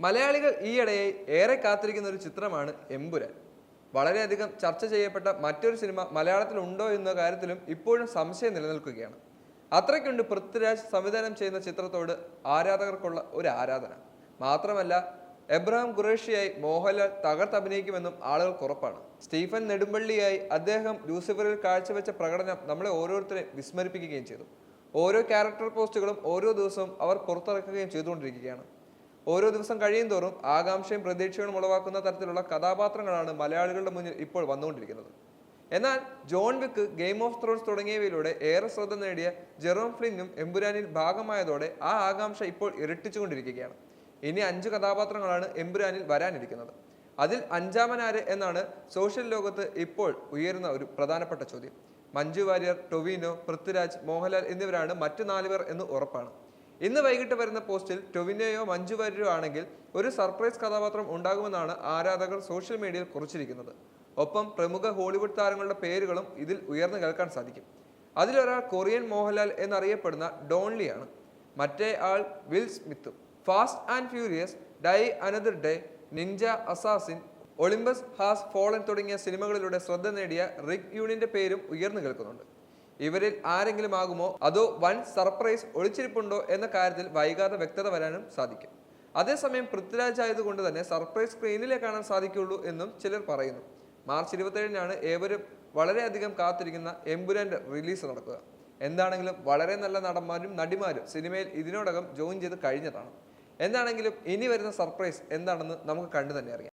മലയാളികൾ ഈയിടെയായി ഏറെ കാത്തിരിക്കുന്ന ഒരു ചിത്രമാണ് എമ്പുരാൻ. വളരെയധികം ചർച്ച ചെയ്യപ്പെട്ട മറ്റൊരു സിനിമ മലയാളത്തിൽ ഉണ്ടോ എന്ന കാര്യത്തിലും ഇപ്പോഴും സംശയം നിലനിൽക്കുകയാണ്. അത്രയ്ക്കുണ്ട് പൃഥ്വിരാജ് സംവിധാനം ചെയ്യുന്ന ചിത്രത്തോട് ആരാധകർക്കുള്ള ഒരു ആരാധന. മാത്രമല്ല എബ്രഹാം ഖുറേഷിയായി മോഹൻലാൽ തകർത്തഭിനയിക്കുമെന്നും ആളുകൾ ഉറപ്പാണ്. സ്റ്റീഫൻ നെടുമ്പള്ളിയായി അദ്ദേഹം ലൂസിഫറിൽ കാഴ്ചവെച്ച പ്രകടനം നമ്മളെ ഓരോരുത്തരെയും വിസ്മരിപ്പിക്കുകയും ചെയ്തു. ഓരോ ക്യാരക്ടർ പോസ്റ്റുകളും ഓരോ ദിവസവും അവർ പുറത്തിറക്കുകയും ചെയ്തുകൊണ്ടിരിക്കുകയാണ്. ഓരോ ദിവസം കഴിയും തോറും ആകാംക്ഷയും പ്രതീക്ഷകളും ഉളവാക്കുന്ന തരത്തിലുള്ള കഥാപാത്രങ്ങളാണ് മലയാളികളുടെ മുന്നിൽ ഇപ്പോൾ വന്നുകൊണ്ടിരിക്കുന്നത്. എന്നാൽ John Wick game of Thrones തുടങ്ങിയവയിലൂടെ ഏറെ ശ്രദ്ധ നേടിയ ജെറോം ഫ്ലിങ്ങും എമ്പുരാനിൽ ഭാഗമായതോടെ ആ ആകാംക്ഷ ഇപ്പോൾ ഇരട്ടിച്ചുകൊണ്ടിരിക്കുകയാണ്. ഇനി അഞ്ച് കഥാപാത്രങ്ങളാണ് എമ്പുരാനിൽ വരാനിരിക്കുന്നത്. അതിൽ അഞ്ചാമനാര് എന്നാണ് സോഷ്യൽ ലോകത്ത് ഇപ്പോൾ ഉയരുന്ന ഒരു പ്രധാനപ്പെട്ട ചോദ്യം. മഞ്ജു വാര്യർ ടൊവിനോ പൃഥ്വിരാജ് മോഹൻലാൽ എന്നിവരാണ് മറ്റു നാലുപേർ എന്ന് ഉറപ്പാണ്. ഇന്ന് വൈകിട്ട് വരുന്ന പോസ്റ്റിൽ ടൊവിനോയോ മഞ്ജു വാര്യരോ ആണെങ്കിൽ ഒരു സർപ്രൈസ് കഥാപാത്രം ഉണ്ടാകുമെന്നാണ് ആരാധകർ സോഷ്യൽ മീഡിയയിൽ കുറിച്ചിരിക്കുന്നത്. ഒപ്പം പ്രമുഖ ഹോളിവുഡ് താരങ്ങളുടെ പേരുകളും ഇതിൽ ഉയർന്നു കേൾക്കാൻ സാധിക്കും. അതിലൊരാൾ കൊറിയൻ മോഹൻലാൽ എന്നറിയപ്പെടുന്ന ഡോൺലിയാണ്. മറ്റേ ആൾ Will സ്മിത്തും. Fast and Furious Die Another Day Ninja Assassin Olympus Has Fallen തുടങ്ങിയ സിനിമകളിലൂടെ ശ്രദ്ധ നേടിയ റിക് യൂണിന്റെ പേരും ഉയർന്നു കേൾക്കുന്നുണ്ട്. ഇവരിൽ ആരെങ്കിലും ആകുമോ? അതോ വൻ സർപ്രൈസ് ഒളിച്ചിരിപ്പുണ്ടോ? എന്ന കാര്യത്തിൽ വൈകാതെ വ്യക്തത വരാനും സാധിക്കും. അതേസമയം പൃഥ്വിരാജ് ആയതുകൊണ്ട് തന്നെ സർപ്രൈസ് സ്ക്രീനിലേ കാണാൻ സാധിക്കുള്ളൂ എന്നും ചിലർ പറയുന്നു. മാർച്ച് ഇരുപത്തേഴിനാണ് ഏവരും വളരെയധികം കാത്തിരിക്കുന്ന എമ്പുരാന്റെ റിലീസ് നടക്കുക. എന്താണെങ്കിലും വളരെ നല്ല നടന്മാരും നടിമാരും സിനിമയിൽ ഇതിനോടകം ജോയിൻ ചെയ്ത് കഴിഞ്ഞതാണ്. എന്താണെങ്കിലും ഇനി വരുന്ന സർപ്രൈസ് എന്താണെന്ന് നമുക്ക് കണ്ടു തന്നെ അറിയാം.